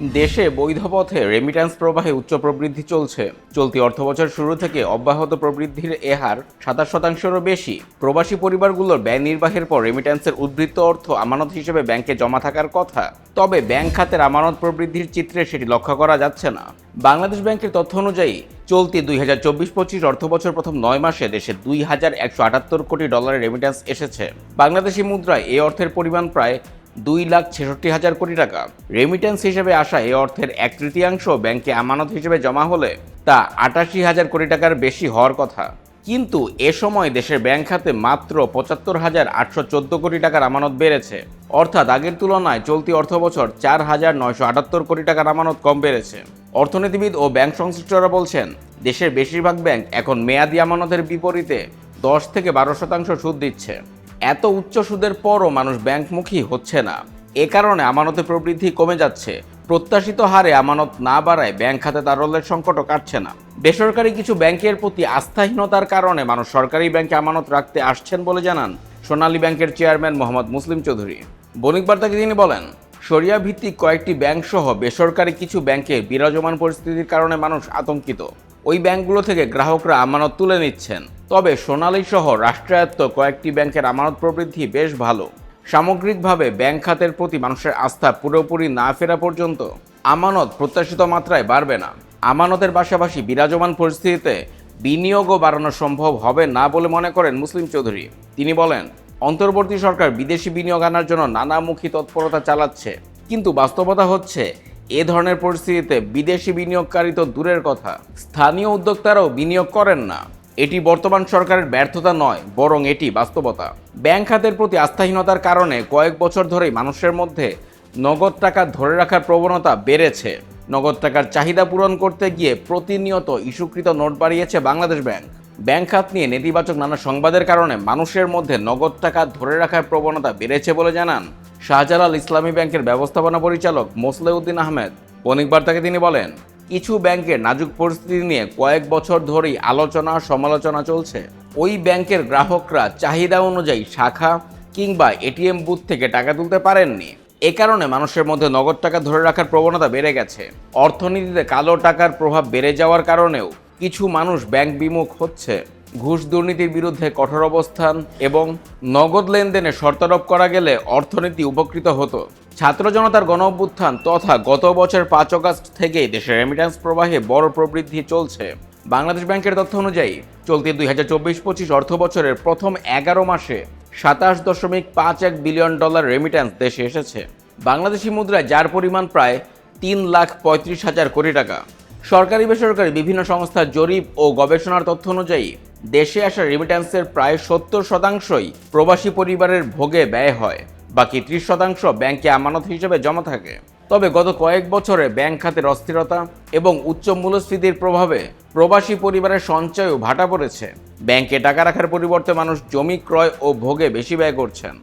দেশে বৈধ পথে রেমিট্যান্স প্রবাহে উচ্চ প্রবৃদ্ধি চলছে। চলতি অর্থবছর শুরু থেকে অব্যাহত প্রবৃদ্ধির এ হার সাতাশ শতাংশেরও বেশি। প্রবাসী পরিবারগুলোর ব্যয় নির্বাহের পর রেমিট্যান্সের উদ্বৃত্ত অর্থ আমানত হিসেবে ব্যাংকে জমা থাকার কথা। তবে ব্যাংক খাতের আমানত প্রবৃদ্ধির চিত্রে সেটি লক্ষ্য করা যাচ্ছে না। বাংলাদেশ ব্যাংকের তথ্য অনুযায়ী, চলতি দুই হাজার চব্বিশ পঁচিশ অর্থবছর প্রথম নয় মাসে দেশে দুই হাজার একশো আটাত্তর কোটি ডলারের রেমিট্যান্স এসেছে। বাংলাদেশি মুদ্রায় এই অর্থের পরিমাণ প্রায় দুই লাখ ছেষট্টি হাজার কোটি টাকা। রেমিটেন্স হিসেবে আসা এই অর্থের এক তৃতীয়াংশ ব্যাংকে আমানত হিসেবে জমা হলে তা আটাশি হাজার কোটি টাকার বেশি হওয়ার কথা। কিন্তু এ সময় দেশের ব্যাংক খাতে মাত্র পঁচাত্তর হাজার আটশো চোদ্দ কোটি টাকার আমানত বেড়েছে। অর্থাৎ আগের তুলনায় চলতি অর্থবছর চার হাজার নয়শো আটাত্তর কোটি টাকার আমানত কম বেড়েছে। অর্থনীতিবিদ ও ব্যাংক সংশ্লিষ্টরা বলছেন, দেশের বেশিরভাগ ব্যাংক এখন মেয়াদি আমানতের বিপরীতে দশ থেকে বারো শতাংশ সুদ দিচ্ছে। এত উচ্চ সুদের পরও মানুষ ব্যাংকমুখী হচ্ছে না। এ কারণে আমানতের প্রবৃদ্ধি কমে যাচ্ছে। প্রত্যাশিত হারে আমানত না বাড়ায় ব্যাংক খাতে তারল্যের সংকটও কাটছে না। বেসরকারি কিছু ব্যাংকের প্রতি আস্থাহীনতার কারণে মানুষ সরকারি ব্যাংকে আমানত রাখতে আসছেন বলে জানান সোনালী ব্যাংকের চেয়ারম্যান মোহাম্মদ মুসলিম চৌধুরী। বণিক বার্তাকে তিনি বলেন সরিয়া ভিত্তিক কয়েকটি ব্যাংক সহ বেসরকারি কিছু ব্যাংকে বিরাজমান পরিস্থিতির কারণে মানুষ আতঙ্কিত। ওই ব্যাংকগুলো থেকে গ্রাহকরা আমানত তুলে নিচ্ছেন। তবে সোনালী সহ রাষ্ট্রায়ত্ত কয়েকটি ব্যাংকের আমানত প্রবৃদ্ধি বেশ ভালো। সামগ্রিকভাবে ব্যাংক খাতের প্রতি মানুষের আস্থা পুরোপুরি না ফেরা পর্যন্ত আমানত প্রত্যাশিত মাত্রায় বাড়বে না। আমানতের পাশাপাশি বিরাজমান পরিস্থিতিতে বিনিয়োগও বাড়ানো সম্ভব হবে না বলে মনে করেন মুসলিম চৌধুরী। তিনি বলেন, অন্তর্বর্তী সরকার বিদেশি বিনিয়োগ আনার জন্য নানামুখী তৎপরতা চালাচ্ছে, কিন্তু বাস্তবতা হচ্ছে এ ধরনের পরিস্থিতিতে বিদেশি বিনিয়োগকারী তো দূরের কথা। স্থানীয় উদ্যোক্তারাও বিনিয়োগ করেন না। এটি বর্তমান সরকারের ব্যর্থতা নয়, বরং এটি বাস্তবতা। ব্যাংক খাতের প্রতি আস্থাহীনতার কারণে কয়েক বছর ধরেই মানুষের মধ্যে নগদ টাকা ধরে রাখার প্রবণতা বেড়েছে। নগদ টাকার চাহিদা পূরণ করতে গিয়ে প্রতিনিয়ত ইস্যুকৃত নোট বাড়িয়েছে বাংলাদেশ ব্যাংক। ব্যাংক খাত নিয়ে নেতিবাচক নানা সংবাদের কারণে মানুষের মধ্যে নগদ টাকা ধরে রাখার প্রবণতা বেড়েছে বলে জানান শাহজালাল ইসলামী ব্যাংকের ব্যবস্থাপনা পরিচালক মোসলেউদ্দিন আহমেদ। বণিক বার্তাকে তিনি বলেন কিছু ব্যাংকের নাজুক পরিস্থিতি নিয়ে কয়েক বছর ধরেই আলোচনা সমালোচনা চলছে। ওই ব্যাংকের গ্রাহকরা চাহিদা অনুযায়ী শাখা কিংবা এটিএম বুথ থেকে টাকা তুলতে পারেননি। এ কারণে মানুষের মধ্যে নগদ টাকা ধরে রাখার প্রবণতা বেড়ে গেছে। অর্থনীতিতে কালো টাকার প্রভাব বেড়ে যাওয়ার কারণেও কিছু মানুষ ব্যাংক বিমুখ হচ্ছে। ঘুষ দুর্নীতির বিরুদ্ধে কঠোর অবস্থান এবং নগদ লেনদেনে শর্তারোপ করা গেলে অর্থনীতি উপকৃত হতো। ছাত্র জনতার গণ অভ্যুত্থান তথা গত বছর পাঁচ অগাস্ট থেকেই দেশের রেমিট্যান্স প্রবাহে বড় প্রবৃদ্ধি চলছে। বাংলাদেশ ব্যাংকের তথ্য অনুযায়ী, চলতি দুই হাজার চব্বিশ পঁচিশ অর্থ বছরের প্রথম এগারো মাসে সাতাশ দশমিক পাঁচ এক বিলিয়ন ডলার রেমিট্যান্স দেশে এসেছে। বাংলাদেশি মুদ্রায় যার পরিমাণ প্রায় তিন লাখ পঁয়ত্রিশ হাজার কোটি টাকা। সরকারি বেসরকারি বিভিন্ন সংস্থার জরিপ ও গবেষণার তথ্য অনুযায়ী, দেশে আসা রেমিট্যান্সের প্রায় সত্তর শতাংশই প্রবাসী পরিবারের ভোগে ব্যয় হয়। বাকি ত্রিশ শতাংশ ব্যাংকে আমানত হিসেবে জমা থাকে। তবে গত কয়েক বছরে ব্যাংক খাতের অস্থিরতা এবং উচ্চ মূল্যস্ফীতির প্রভাবে প্রবাসী পরিবারের সঞ্চয়ও ভাটা পড়েছে। ব্যাংকে টাকা রাখার পরিবর্তে মানুষ জমি ক্রয় ও ভোগে বেশি ব্যয় করছেন।